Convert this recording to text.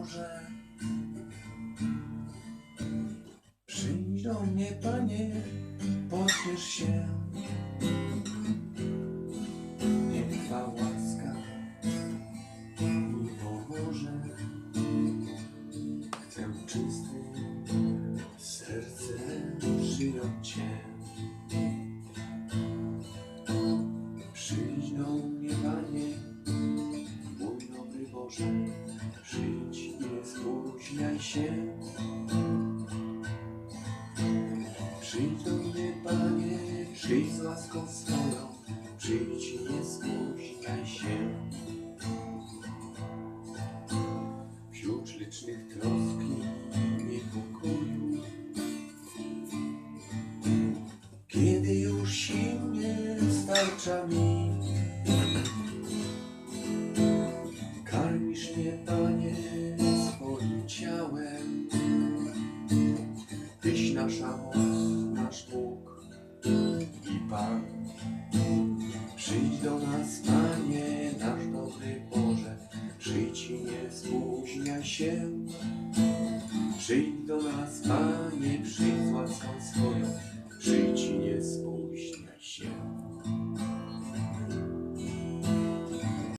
Boże. Przyjdź do mnie, Panie, pośpiesz się. Niech Twa łaska mi pomoże. Chcę czysty sercem przyjąć Cię. Przyjdź do mnie, Panie, mój dobry Boże, przyjdź, się. Przyjdź do mnie, Panie, przyjdź z łaską swoją, przyjdź, nie spóźniaj się. Wśród licznych troski i niepokoju, kiedy już sił nie starcza mi, mnie, swoim ciałem. Tyś nasza moc, nasz Bóg i Pan. Przyjdź do nas, Panie, nasz dobry Boże, przyjdź i nie spóźniaj się. Przyjdź do nas, Panie, przyjdź